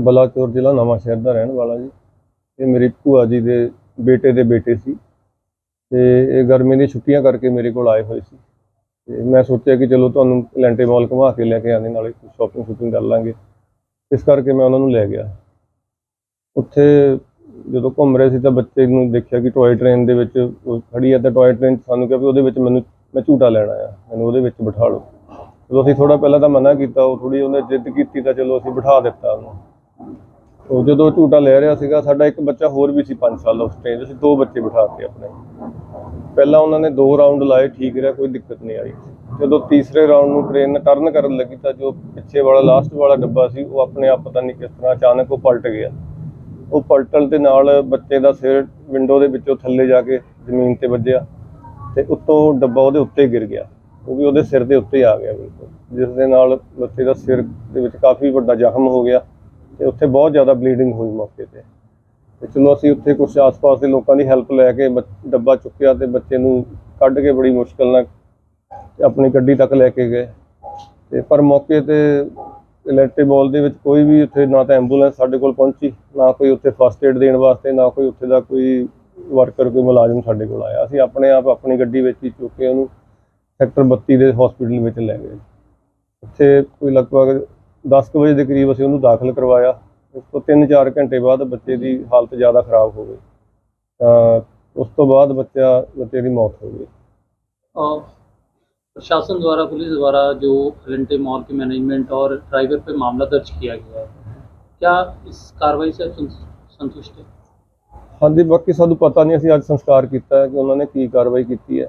ਬਲਾਚੌਰ ਜ਼ਿਲ੍ਹਾ ਨਵਾਂ ਸ਼ਹਿਰ ਦਾ ਰਹਿਣ ਵਾਲਾ ਜੀ। ਇਹ ਮੇਰੀ ਭੂਆ ਜੀ ਦੇ ਬੇਟੇ ਦੇ ਬੇਟੇ ਸੀ। ਤੇ ਇਹ ਗਰਮੀ ਦੀ ਛੁੱਟੀਆਂ ਕਰਕੇ ਮੇਰੇ ਕੋਲ ਆਏ ਹੋਏ ਸੀ। ਤੇ ਮੈਂ ਸੋਚਿਆ ਕਿ ਚਲੋ ਤੁਹਾਨੂੰ ਲੈਂਟੇ ਮਾਲ ਘੁਮਾ ਕੇ ਲੈ ਕੇ ਆਉਂਦੇ, ਨਾਲੇ ਸ਼ਾਪਿੰਗ ਸ਼ੂਪਿੰਗ ਕਰ ਲਾਂਗੇ। ਇਸ ਕਰਕੇ ਮੈਂ ਉਹਨਾਂ ਨੂੰ ਲੈ ਗਿਆ। ਉੱਥੇ ਜਦੋਂ ਘੁੰਮ ਰਹੇ ਸੀ ਤਾਂ ਬੱਚੇ ਨੂੰ ਦੇਖਿਆ ਕਿ ਟੋਏ ਟ੍ਰੇਨ ਦੇ ਵਿੱਚ ਉਹ ਖੜੀ ਹੈ ਤਾਂ ਟੌਏ ਟ੍ਰੇਨ ਸਾਨੂੰ ਕਿਹਾ ਵੀ ਉਹਦੇ ਵਿੱਚ ਮੈਨੂੰ, ਮੈਂ ਝੂਟਾ ਲੈਣਾ ਆ, ਮੈਨੂੰ ਉਹਦੇ ਵਿੱਚ ਬਿਠਾ ਲਓ। ਜਦੋਂ ਅਸੀਂ ਥੋੜਾ ਪਹਿਲਾਂ ਤਾਂ ਮਨਾ ਕੀਤਾ, ਉਹ ਥੋੜੀ ਉਹਨੇ ਜਿੱਦ ਕੀਤੀ ਤਾਂ ਚਲੋ ਅਸੀਂ ਬਿਠਾ ਦਿੱਤਾ ਉਹਨੂੰ। ਉਹ ਜਦੋਂ ਝੂਟਾ ਲੈ ਰਿਹਾ ਸੀਗਾ, ਸਾਡਾ ਇੱਕ ਬੱਚਾ ਹੋਰ ਵੀ ਸੀ 5 ਸਾਲ ਦਾ ਉਸ ਟ੍ਰੇਨ 'ਚ ਅਸੀਂ ਦੋ ਬੱਚੇ ਬਿਠਾਤੇ ਆਪਣੇ। ਪਹਿਲਾਂ ਉਹਨਾਂ ਨੇ ਦੋ ਰਾਉਂਡ ਲਾਏ, ਠੀਕ ਰਿਹਾ, ਕੋਈ ਦਿੱਕਤ ਨਹੀਂ ਆਈ। ਜਦੋਂ ਤੀਸਰੇ ਰਾਉਂਡ ਨੂੰ ਟ੍ਰੇਨ ਟਰਨ ਕਰਨ ਲੱਗੀ ਤਾਂ ਜੋ ਪਿੱਛੇ ਵਾਲਾ ਲਾਸਟ ਵਾਲਾ ਡੱਬਾ ਸੀ, ਉਹ ਆਪਣੇ ਆਪ ਪਤਾ ਨਹੀਂ ਕਿਸ ਤਰ੍ਹਾਂ ਅਚਾਨਕ ਉਹ ਪਲਟ ਗਿਆ। ਉਹ ਪਲਟਣ ਦੇ ਨਾਲ ਬੱਚੇ ਦਾ ਸਿਰ ਵਿੰਡੋ ਦੇ ਵਿੱਚੋਂ ਥੱਲੇ ਜਾ ਕੇ ਜ਼ਮੀਨ ਤੇ ਵੱਜਿਆ ਤੇ ਉੱਤੋਂ ਡੱਬਾ ਉਹਦੇ ਉੱਤੇ ਗਿਰ ਗਿਆ। ਉਹ ਵੀ ਉਹਦੇ ਸਿਰ ਦੇ ਉੱਤੇ ਆ ਗਿਆ ਬਿਲਕੁਲ। ਜਿਸ ਦੇ ਨਾਲ ਬੱਚੇ ਦਾ ਸਿਰ ਦੇ ਵਿੱਚ ਕਾਫੀ ਵੱਡਾ ਜ਼ਖਮ ਹੋ ਗਿਆ। ਤੇ ਉੱਥੇ ਬਹੁਤ ਜ਼ਿਆਦਾ ਬਲੀਡਿੰਗ ਹੋਈ ਮੌਕੇ ਤੇ। ਤੇ ਚਲੋ ਅਸੀਂ ਉੱਥੇ ਕੁਝ ਆਸ-ਪਾਸ ਦੇ ਲੋਕਾਂ ਦੀ ਹੈਲਪ ਲੈ ਕੇ ਬੱਚ- ਡੱਬਾ ਚੁੱਕਿਆ ਤੇ ਬੱਚੇ ਨੂੰ ਕੱਢ ਕੇ ਬੜੀ ਮੁਸ਼ਕਲ ਨਾਲ ਆਪਣੀ ਗੱਡੀ ਤੱਕ ਲੈ ਕੇ ਗਏ। ਤੇ ਪਰ ਮੌਕੇ ਤੇ ਇਲੈਕਟ੍ਰਿਕ ਬਾਲ ਦੇ ਵਿੱਚ ਕੋਈ ਵੀ ਉੱਥੇ ਨਾ ਤਾਂ ਐਂਬੂਲੈਂਸ ਸਾਡੇ ਕੋਲ ਪਹੁੰਚੀ, ਨਾ ਕੋਈ ਉੱਥੇ ਫਸਟ ਏਡ ਦੇਣ ਵਾਸਤੇ, ਨਾ ਕੋਈ ਉੱਥੇ ਦਾ ਕੋਈ ਵਰਕਰ ਕੋਈ ਮੁਲਾਜ਼ਮ ਸਾਡੇ ਕੋਲ ਆਇਆ। ਅਸੀਂ ਆਪਣੇ ਆਪ ਆਪਣੀ ਗੱਡੀ ਵਿੱਚ ਹੀ ਚੁੱਕ ਕੇ ਉਹਨੂੰ ਸੈਕਟਰ 32 ਦੇ ਹਸਪੀਟਲ ਵਿੱਚ ਲੈ ਗਏ। ਉੱਥੇ ਕੋਈ ਲਗਭਗ 10 ਕੁ ਵਜੇ ਦੇ ਕਰੀਬ ਅਸੀਂ ਉਹਨੂੰ ਦਾਖਲ ਕਰਵਾਇਆ ਉਸ ਤੋਂ 3-4 ਘੰਟੇ ਬਾਅਦ ਬੱਚੇ ਦੀ ਹਾਲਤ ਜ਼ਿਆਦਾ ਖਰਾਬ ਹੋ ਗਈ ਤਾਂ ਉਸ ਤੋਂ ਬਾਅਦ ਬੱਚਾ ਬੱਚੇ ਦੀ ਮੌਤ ਹੋ ਗਈ और प्रशासन द्वारा पुलिस द्वारा जो रेंटे मॉल के मैनेजमेंट और ड्राइवर पे मामला दर्ज किया गया है क्या इस कार्रवाई से आप संतु- संतुष्ट हैं ਹਾਂਜੀ ਬਾਕੀ ਸਾਨੂੰ ਪਤਾ ਨਹੀਂ ਅਸੀਂ ਅੱਜ ਸੰਸਕਾਰ ਕੀਤਾ ਹੈ ਕਿ ਉਹਨਾਂ ਨੇ ਕੀ ਕਾਰਵਾਈ ਕੀਤੀ ਹੈ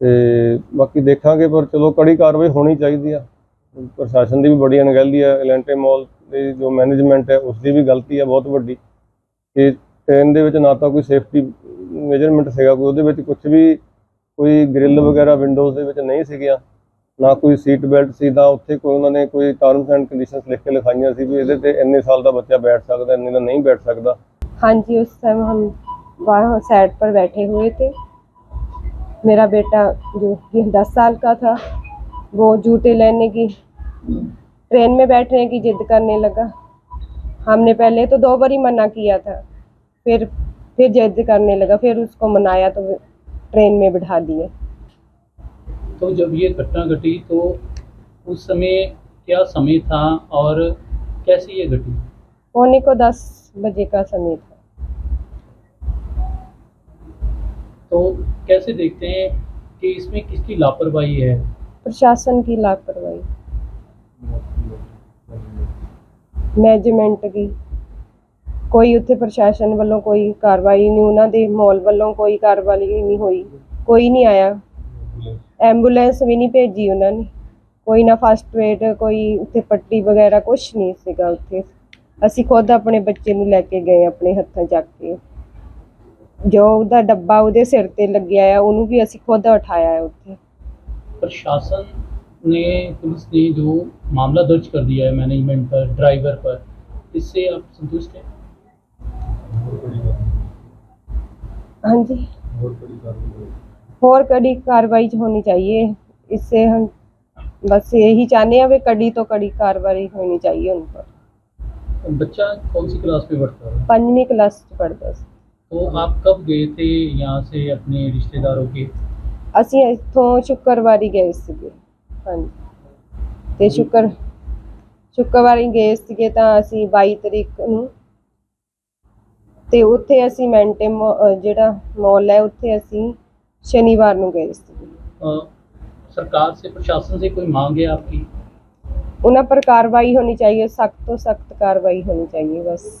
ਤੇ ਬਾਕੀ ਦੇਖਾਂਗੇ ਪਰ ਚਲੋ ਕੜੀ ਕਾਰਵਾਈ ਹੋਣੀ ਚਾਹੀਦੀ ਆ ਪ੍ਰਸ਼ਾਸਨ ਦੀ ਵੀ ਬੜੀ ਅਣਗਹਿਲੀ ਹੈ ਐਲੈਂਟੇ ਮਾਲ ਦੇ ਜੋ ਮੈਨੇਜਮੈਂਟ ਹੈ ਉਸ ਦੀ ਵੀ ਗਲਤੀ ਹੈ ਬਹੁਤ ਵੱਡੀ ਕਿ ਟ੍ਰੇਨ ਦੇ ਵਿੱਚ ਨਾ ਤਾਂ ਕੋਈ ਸੇਫਟੀ ਮੇਜਰਮੈਂਟ ਸੀਗਾ ਕੋਈ ਉਹਦੇ ਵਿੱਚ ਕੁਝ ਵੀ ਕੋਈ ਗ੍ਰਿਲ ਵਗੈਰਾ ਵਿੰਡੋਜ਼ ਦੇ ਵਿੱਚ ਨਹੀਂ ਸੀਗੀਆਂ ਨਾ ਕੋਈ ਸੀਟ ਬੈਲਟ ਸੀ ਤਾਂ ਉੱਥੇ ਕੋਈ ਉਹਨਾਂ ਨੇ ਕੋਈ ਟਰਮਸ ਐਂਡ ਕੰਡੀਸ਼ਨਸ ਲਿਖ ਕੇ ਲਿਖਾਈਆਂ ਸੀ ਵੀ ਇਹਦੇ ਤੇ ਇੰਨੇ ਸਾਲ ਦਾ ਬੱਚਾ ਬੈਠ ਸਕਦਾ ਇੰਨੇ ਦਾ ਨਹੀਂ ਬੈਠ ਸਕਦਾ हाँ जी उस टाइम हम वहाँ साइड पर बैठे हुए थे मेरा बेटा जो कि दस साल का था वो जूते लेने की ट्रेन में बैठने की जिद करने लगा। हमने पहले तो दो बार ही मना किया था फिर फिर जिद करने लगा फिर उसको मनाया तो ट्रेन में बिठा दिए। तो जब ये घटना घटी तो उस समय क्या समय था और कैसे ये घटी? पौने को दस बजे का समय था। तो कैसे देखते हैं कि इसमें किसकी लापरवाही है? प्रशासन की लापरवाही। ਮੈਨੇਜਮੈਂਟ ਦੀ। ਕੋਈ ਉੱਥੇ ਪ੍ਰਸ਼ਾਸਨ ਵੱਲੋਂ ਕੋਈ ਕਾਰਵਾਈ ਨਹੀਂ, ਉਹਨਾਂ ਦੇ ਮਾਲ ਵੱਲੋਂ ਕੋਈ ਕਾਰਵਾਈ ਨਹੀਂ ਹੋਈ। ਕੋਈ ਨਹੀਂ ਆਇਆ। ਐਂਬੂਲੈਂਸ ਵੀ ਨਹੀਂ ਭੇਜੀ ਉਹਨਾਂ ਨੇ। ਕੋਈ ਨਾ ਫਸਟ ਏਡ ਕੋਈ ਉੱਥੇ ਪੱਟੀ ਵਗੈਰਾ ਕੁਝ ਨਹੀਂ ਸੀਗਾ ਉੱਥੇ। ਅਸੀਂ ਖੁਦ ਆਪਣੇ ਬੱਚੇ ਨੂੰ ਲੈ ਕੇ ਗਏ, ਆਪਣੇ ਹੱਥਾਂ ਚੱਕ ਕੇ। ਜੋ ਉਹਦਾ ਡੱਬਾ ਉਹਦੇ ਸਿਰ ਤੇ ਲੱਗਿਆ ਆ, ਉਹਨੂੰ ਵੀ ਅਸੀਂ ਖੁਦ ਉਠਾਇਆ ਉੱਥੇ। ਪ੍ਰਸ਼ਾਸਨ ने पुलिस ने जो मामला दर्ज कर दिया है मैनेजमेंट पर ड्राइवर पर इससे आप संतुष्ट हैं ਹਾਂਜੀ और कड़ी कार्रवाई होनी चाहिए इससे हम बस यही चाहते हैं भी कड़ी तो कड़ी कार्रवाई होनी चाहिए उन पर बच्चा कौन सी क्लास में पढ़ता है पंजवीं क्लास च पढ़ता ਸੀ तो आप कब गए थे यहाँ से अपने रिश्तेदारों के ਅਸੀਂ ਇੱਥੋਂ ਸ਼ੁੱਕਰਵਾਰੀ ਗਏ ਸੀਗੇ ਹਾਂਜੀ ਤੇ ਸ਼ੁੱਕਰ ਸ਼ੁੱਕਰਵਾਰੀ ਗਏ ਸੀਗੇ ਤਾਂ ਅਸੀਂ 22 ਤਰੀਕ ਨੂੰ ਤੇ ਉੱਥੇ ਅਸੀਂ ਮੈਂਟੇ ਮਾ- ਅਹ ਜਿਹੜਾ ਮਾਲ ਹੈ ਉੱਥੇ ਅਸੀਂ ਸ਼ਨੀਵਾਰ ਨੂੰ ਗਏ ਸੀਗੇ अ, सरकार से प्रशासन से कोई मांग है आपकी ਉਹਨਾਂ ਪਰ कार्रवाई होनी चाहिए सख्त तो सख्त कार्रवाई होनी चाहिए बस